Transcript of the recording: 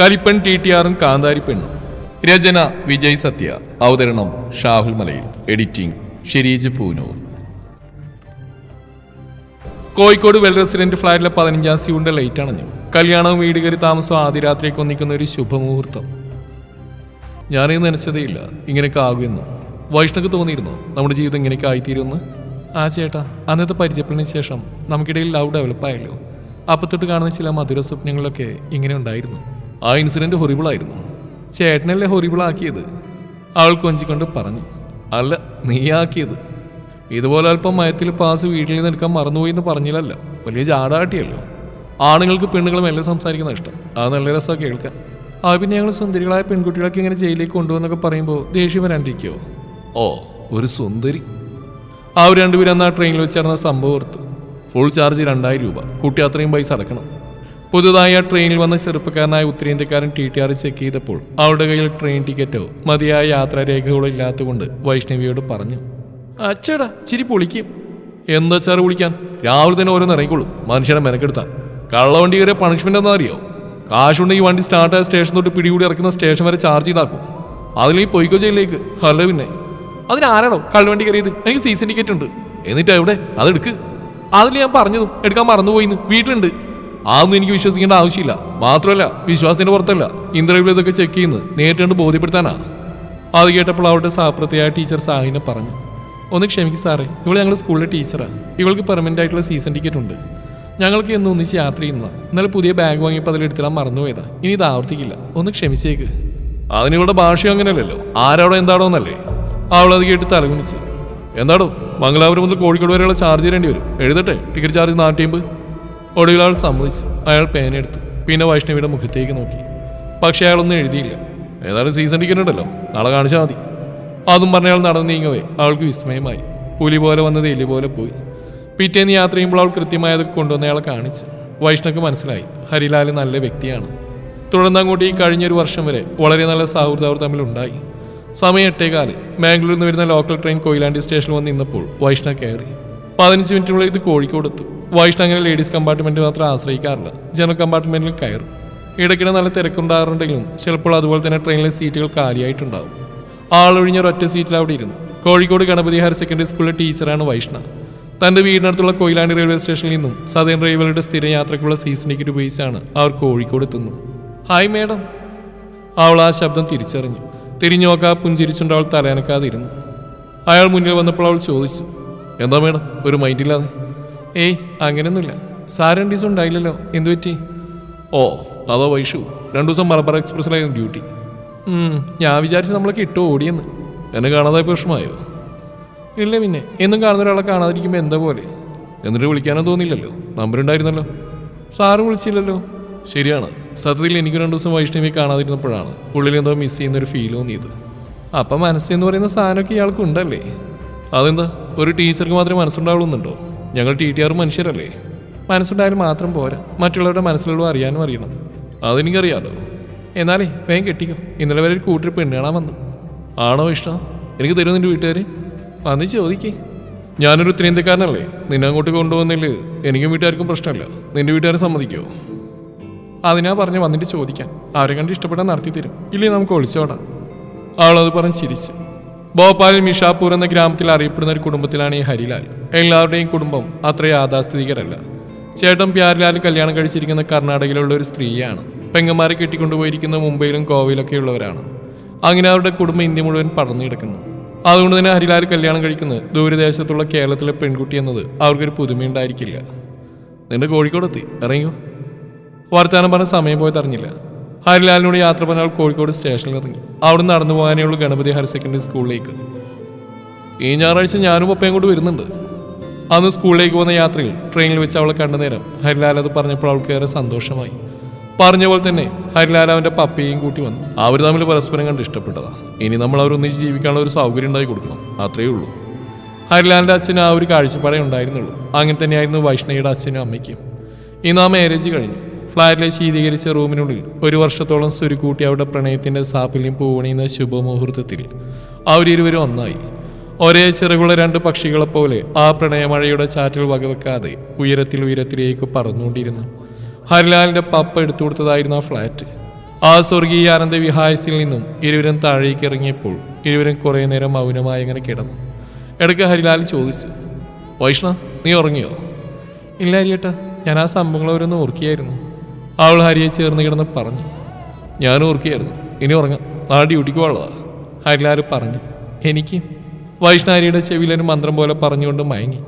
കരിപ്പൻ T T ആറും കാന്താരി പെണ്ണും. രചന വിജയ് സത്യ. അവതരണം Shahul Malayil. Editing Shireej Poonoor. Kozhikode well resident ഫ്ളാറ്റിലെ പതിനഞ്ചാം സീവുണ്ട് ലൈറ്റ് അണഞ്ഞു. കല്യാണവും വീട് കയറി താമസവും ആദ്യ രാത്രിയൊക്കെ ഒന്നിക്കുന്ന ഒരു ശുഭമുഹൂർത്തം. ഞാനീ നനച്ചതേയില്ല. ഇങ്ങനെയൊക്കെ ആകുമെന്ന് വൈഷ്ണക്ക് തോന്നിയിരുന്നു. നമ്മുടെ ജീവിതം ഇങ്ങനെയൊക്കെ ആയിത്തീരുമെന്ന്. ആ ചേട്ടാ അന്നത്തെ പരിചയപ്പെടിന് ശേഷം നമുക്കിടയിൽ ലവ് ഡെവലപ്പായല്ലോ. അപ്പത്തൊട്ട് കാണുന്ന ചില മധുര സ്വപ്നങ്ങളൊക്കെ ഇങ്ങനെ ഉണ്ടായിരുന്നു. ആ ഇൻസിഡന്റ് ഹൊറിബിൾ ആയിരുന്നു. ചേട്ടനല്ലേ ഹൊറിബിൾ ആക്കിയത്? അവൾ കൊഞ്ചിക്കൊണ്ട് പറഞ്ഞു അല്ല നീ ആക്കിയത്. ഇതുപോലെ അല്പം മയത്തിൽ പാസ് വീട്ടിൽ നിന്ന് എടുക്കാൻ മറന്നുപോയി എന്ന് പറഞ്ഞില്ലല്ല. വലിയ ജാടാട്ടിയല്ലോ. ആണുങ്ങൾക്ക് പെണ്ണുങ്ങളും എല്ലാം സംസാരിക്കുന്ന ഇഷ്ടം. അത് നല്ല രസമാണ് കേൾക്കാൻ. ആ പിന്നെ ഞങ്ങൾ സുന്ദരികളായ പെൺകുട്ടികളൊക്കെ ഇങ്ങനെ ജയിലിലേക്ക് കൊണ്ടുവന്നൊക്കെ പറയുമ്പോൾ ദേഷ്യം വരാണ്ടിരിക്കുമോ ഓ ഒരു സുന്ദരി. അവർ രണ്ടുപേരും അന്ന് ആ ട്രെയിനിൽ വെച്ചിരുന്ന സംഭവം ഓർത്തു. ഫുൾ ചാർജ് രണ്ടായിരം രൂപ. കുട്ടി അത്രയും പൈസ അടക്കണം. പുതുതായി ആ ട്രെയിനിൽ വന്ന ചെറുപ്പക്കാരനായ ഉത്തരേന്ത്യക്കാരൻ ടി ടി ആർ ചെക്ക് ചെയ്തപ്പോൾ അവളുടെ കയ്യിൽ ട്രെയിൻ ടിക്കറ്റോ മതിയായ യാത്രാരേഖകളോ ഇല്ലാത്തതുകൊണ്ട് വൈഷ്ണവിയോട് പറഞ്ഞു അച്ചടാ ചിരി പൊളിക്കും. എന്താ ചാറ് വിളിക്കാൻ? രാവിലെ തന്നെ ഓരോന്ന് ഇറങ്ങിക്കോളും. മനുഷ്യനെ മെനക്കെടുത്താൻ. കള്ളവണ്ടി കയറിയ പണിഷ്മെന്റ് എന്താ അറിയോ കാശുണ്ടെങ്കിൽ വണ്ടി സ്റ്റാർട്ട് ആയ സ്റ്റേഷൻ തൊട്ട് പിടികൂടി ഇറക്കുന്ന സ്റ്റേഷൻ വരെ ചാർജ് ചെയ്താക്കും. അതിലേ പൊയ്ക്കോ ജയിലിലേക്ക്. ഹലോ പിന്നെ? അതിനാരാണോ കള്ളവണ്ടി കയറിയത്? എനിക്ക് സീസൺ ടിക്കറ്റ് ഉണ്ട്. എന്നിട്ട് എവിടെ? അതെടുക്ക് അതിൽ ഞാൻ പറഞ്ഞതും എടുക്കാൻ മറന്നുപോയിന്ന്. വീട്ടിലുണ്ട്. അതൊന്നും എനിക്ക് വിശ്വസിക്കേണ്ട ആവശ്യമില്ല. മാത്രമല്ല വിശ്വാസത്തിന്റെ പുറത്തല്ല. ഇന്റർവ്യൂ ഇതൊക്കെ ചെക്ക് ചെയ്യുന്നത് നേരിട്ട് കണ്ട് ബോധ്യപ്പെടുത്താനാ. അത് കേട്ടപ്പോൾ അവളുടെ സാപ്രത്യായ ടീച്ചർ സാഹിനെ പറഞ്ഞു. ഒന്ന് ക്ഷമിക്കും സാറേ ഇവൾ ഞങ്ങളുടെ സ്കൂളിലെ ടീച്ചറാണ് ഇവൾക്ക് പെർമനന്റ് ആയിട്ടുള്ള സീസൺ ടിക്കറ്റ് ഉണ്ട്. ഞങ്ങൾക്ക് എന്നും ഒന്നിച്ച് യാത്ര ചെയ്യുന്ന ഇന്നലെ പുതിയ ബാഗ് വാങ്ങിയപ്പോൾ അതിലെടുത്തിടാൻ മറന്നുപോയതാ. ഇനി ഇത് ആവർത്തിക്കില്ല. ഒന്ന് ക്ഷമിച്ചേക്ക്. അതിനിവളുടെ ഭാഷയും അങ്ങനെയല്ലല്ലോ. ആരോടോ എന്താടോ എന്നല്ലേ അവളത് കേട്ട് തലകുനിച്ചു എന്താടോ മംഗലാപുരം മുതൽ കോഴിക്കോട് വരെയുള്ള ചാർജ് തരേണ്ടി വരും. എഴുതട്ടെ ടിക്കറ്റ് ചാർജ് നാട്ടിയമ്പ് ഒടുവിൽ അയാൾ സമ്മതിച്ചു. അയാൾ പേനെടുത്തു പിന്നെ വൈഷ്ണവിയുടെ മുഖത്തേക്ക് നോക്കി. പക്ഷേ അയാളൊന്നും എഴുതിയില്ല. ഏതായാലും സീസൺ ടിക്കറ്റ് ഉണ്ടല്ലോ. നാളെ കാണിച്ചാൽ മതി. അതും പറഞ്ഞ അയാൾ നടന്നു നീങ്ങവേ. അവൾക്ക് വിസ്മയമായി. പുലി പോലെ വന്നത് എലി പോലെ പോയി. പിറ്റേന്ന് യാത്ര ചെയ്യുമ്പോൾ അവൾ കൃത്യമായതൊക്കെ കൊണ്ടുവന്ന അയാളെ കാണിച്ചു. വൈഷ്ണക്ക് മനസ്സിലായി. ഹരിലാൽ നല്ല വ്യക്തിയാണ്. തുടർന്ന് അങ്ങോട്ട് ഈ കഴിഞ്ഞൊരു വർഷം വരെ വളരെ നല്ല സൗഹൃദം അവർ തമ്മിലുണ്ടായി സമയം എട്ടേകാൽ. ബാംഗ്ലൂരിൽ നിന്ന് വരുന്ന ലോക്കൽ ട്രെയിൻ കൊയിലാണ്ടി സ്റ്റേഷനിൽ വന്ന് നിന്നപ്പോൾ വൈഷ്ണവ് കയറി. പതിനഞ്ച് മിനിറ്റിനുള്ളിൽ ഇത് കോഴിക്കോട് എത്തും വൈഷ്ണ അങ്ങനെ ലേഡീസ് കമ്പാർട്ട്മെന്റ് മാത്രം ആശ്രയിക്കാറില്ല. ജനറൽ കമ്പാർട്ട്മെന്റിൽ കയറും. ഇടയ്ക്കിടെ നല്ല തിരക്കുണ്ടാകാറുണ്ടെങ്കിലും ചിലപ്പോൾ അതുപോലെ തന്നെ ട്രെയിനിലെ സീറ്റുകൾ കാലിയായിട്ടുണ്ടാവും. ആളൊഴിഞ്ഞ ഒറ്റ സീറ്റിൽ അവിടെ ഇരുന്നു. കോഴിക്കോട് ഗണപതി ഹയർ സെക്കൻഡറി സ്കൂളിലെ ടീച്ചറാണ് വൈഷ്ണ. തന്റെ വീടിനടുത്തുള്ള കൊയിലാണ്ടി റെയിൽവേ സ്റ്റേഷനിൽ നിന്നും സദേൺ റെയിൽവേയുടെ സ്ഥിര യാത്രയ്ക്കുള്ള സീസൺ ടിക്കറ്റ് ഉപയോഗിച്ചാണ് അവർ കോഴിക്കോട് എത്തുന്നത്. Hi madam. അവൾ ആ ശബ്ദം തിരിച്ചറിഞ്ഞു. തിരിഞ്ഞു നോക്കാ പുഞ്ചിരിച്ചുകൊണ്ട് അവൾ തലയനക്കാതെ ഇരുന്നു. അയാൾ മുന്നിൽ വന്നപ്പോൾ അവൾ ചോദിച്ചു എന്താ മേഡം? ഒരു മൈൻഡില്ലാതെ? ഏയ് അങ്ങനെയൊന്നുമില്ല. സാർ രണ്ട് ദിവസം ഉണ്ടായില്ലല്ലോ. എന്തു പറ്റി? ഓ അതോ വൈഷു. രണ്ടു ദിവസം മലബാർ എക്സ്പ്രസ്സിലായിരുന്നു ഡ്യൂട്ടി. ഞാൻ വിചാരിച്ച് നമ്മളൊക്കെ ഇട്ട് ഓടിയെന്ന്. എന്നെ കാണാതായ പ്രശ്നമായോ ഇല്ല പിന്നെ. എന്നും കാണുന്ന ഒരാളെ കാണാതിരിക്കുമ്പോൾ എന്താ പോലെ? എന്നിട്ട് വിളിക്കാനോ തോന്നിയില്ലല്ലോ. നമ്പർ ഉണ്ടായിരുന്നല്ലോ. സാറ് വിളിച്ചില്ലല്ലോ. ശരിയാണ്. സത്യത്തിൽ എനിക്ക് രണ്ടു ദിവസം വൈഷ്ണവി കാണാതിരുന്നപ്പോഴാണ് ഉള്ളിൽ എന്തോ മിസ് ചെയ്യുന്ന ഒരു ഫീൽ തോന്നിയത്. അപ്പം മനസ്സെന്ന് പറയുന്ന സാധനമൊക്കെ ഇയാൾക്ക് ഉണ്ടല്ലേ? അതെന്താ? ഒരു ടീച്ചർക്ക് മാത്രമേ മനസ്സുണ്ടാവുള്ളുന്നുണ്ടോ? ഞങ്ങൾ ടി ടി ആർ മനുഷ്യരല്ലേ? മനസ്സുണ്ടായാലും മാത്രം പോരാ. മറ്റുള്ളവരുടെ മനസ്സിലുള്ള അറിയാനും അറിയണം. അതെനിക്കറിയാലോ. എന്നാലേ വേഗം കെട്ടിക്കോ. ഇന്നലെ വരെ ഒരു കൂട്ടർ പെണ്ണ് കാണാൻ വന്നു. ആണോ ഇഷ്ടം? എനിക്ക് തരും നിന്റെ വീട്ടുകാർ വന്ന് ചോദിക്കേ. ഞാനൊരു ഉത്തരേന്ത്യക്കാരനല്ലേ. നിന്നെ അങ്ങോട്ട് കൊണ്ടുവന്നില്ല? എനിക്കും വീട്ടുകാർക്കും പ്രശ്നമില്ല. നിന്റെ വീട്ടുകാരെ സമ്മതിക്കുമോ അതിനാ പറഞ്ഞ് വന്നിട്ട് ചോദിക്കാൻ. അവരെ കണ്ട് ഇഷ്ടപ്പെടാൻ നടത്തി തരും ഇല്ലേ നമുക്ക് ഒളിച്ചോടാം. അവളത് പറഞ്ഞ് ചിരിച്ചു. ഭോപ്പാലിൽ മിഷാപൂർ എന്ന ഗ്രാമത്തിൽ അറിയപ്പെടുന്ന ഒരു കുടുംബത്തിലാണ് ഈ ഹരിലാൽ. എല്ലാവരുടെയും കുടുംബം അത്ര യാഥാസ്ഥിതികരല്ല. ചേട്ടൻ പ്യാരിലാൽ കല്യാണം കഴിച്ചിരിക്കുന്ന കർണാടകയിലുള്ള ഒരു സ്ത്രീയാണ്. പെങ്ങന്മാരെ കെട്ടിക്കൊണ്ടുപോയിരിക്കുന്ന മുംബൈയിലും ഗോവയിലൊക്കെ ഉള്ളവരാണ്. അങ്ങനെ അവരുടെ കുടുംബം ഇന്ത്യ മുഴുവൻ പടർന്നു കിടക്കുന്നു. അതുകൊണ്ട് തന്നെ ഹരിലാൽ കല്യാണം കഴിക്കുന്നത് ദൂരദേശത്തുള്ള കേരളത്തിലെ പെൺകുട്ടി എന്നത് അവർക്കൊരു പുതുമയുണ്ടായിരിക്കില്ല. നിന്റെ കോഴിക്കോടെത്തി ഇറങ്ങിയോ വർത്താനം പറഞ്ഞ സമയം പോയത് അറിഞ്ഞില്ല ഹരിലാലിനോട് യാത്ര പറഞ്ഞാൽ കോഴിക്കോട് സ്റ്റേഷനിൽ ഇറങ്ങി. അവിടെ നടന്നു പോകാനേ ഉള്ളൂ ഗണപതി ഹയർ സെക്കൻഡറി സ്കൂളിലേക്ക്. ഈ ഞായറാഴ്ച ഞാനും ഒപ്പയും കൊണ്ട് വരുന്നുണ്ട്. അന്ന് സ്കൂളിലേക്ക് പോകുന്ന യാത്രയിൽ ട്രെയിനിൽ വെച്ച് അവളെ കണ്ട നേരം ഹരിലാൽ അത് പറഞ്ഞപ്പോൾ അവൾക്ക് ഏറെ സന്തോഷമായി. പറഞ്ഞ പോലെ തന്നെ ഹരിലാൽ അവന്റെ പപ്പയെയും കൂട്ടി വന്നു. അവർ തമ്മിൽ പരസ്പരം കണ്ട് ഇഷ്ടപ്പെട്ടതാണ് ഇനി നമ്മൾ അവരൊന്നിച്ച് ജീവിക്കാനുള്ള ഒരു സൗകര്യം ഉണ്ടായി കൊടുക്കണം. അത്രയേ ഉള്ളൂ. ഹരിലാലിന്റെ അച്ഛന് ആ ഒരു കാഴ്ചപ്പാടേ ഉണ്ടായിരുന്നുള്ളൂ. അങ്ങനെ തന്നെയായിരുന്നു വൈഷ്ണവിയുടെ അച്ഛനും അമ്മയ്ക്കും. ഇന്ന് ആ മാരേജ് കഴിഞ്ഞു. ഫ്ലാറ്റിലെ ശീതീകരിച്ച റൂമിനുള്ളിൽ ഒരു വർഷത്തോളം സ്വരുക്കൂട്ടി അവരുടെ പ്രണയത്തിന്റെ സാഫല്യം പൂവണിയുന്ന ശുഭമുഹൂർത്തത്തിൽ. അവരിരുവരും ഒന്നായി. ഒരേ ചിറകുള്ള രണ്ട് പക്ഷികളെപ്പോലെ ആ പ്രണയമഴയുടെ ചാറ്റിൽ വകവെക്കാതെ ഉയരത്തിൽ ഉയരത്തിലേക്ക് പറന്നുകൊണ്ടിരുന്നു. ഹരിലാലിന്റെ പപ്പ എടുത്തു കൊടുത്തതായിരുന്നു ആ ഫ്ലാറ്റ് ആ സ്വർഗീയ ആനന്ദ വിഹായസിൽ നിന്നും ഇരുവരും താഴേക്ക് ഇറങ്ങിയപ്പോൾ ഇരുവരും കുറേ നേരം മൗനമായി അങ്ങനെ കിടന്നു. ഇടയ്ക്ക് ഹരിലാൽ ചോദിച്ചു വൈഷ്ണ നീ ഉറങ്ങിയോ? ഇല്ല ഞാൻ ആ സംഭവങ്ങൾ ഓരോന്ന് ഓർക്കിയായിരുന്നു. അവൾ ഹരിയെ ചേർന്ന് കിടന്ന് പറഞ്ഞു. ഞാൻ ഓർക്കുകയായിരുന്നു. ഇനി ഉറങ്ങാം. നാളെ ഡ്യൂട്ടിക്ക് പോകാനുള്ളതാ. ഹരിലാൽ പറഞ്ഞു. എനിക്ക്? വൈഷ്ണാരിയുടെ ചെവിയിലൊരു മന്ത്രം പോലെ പറഞ്ഞുകൊണ്ട് മയങ്ങി.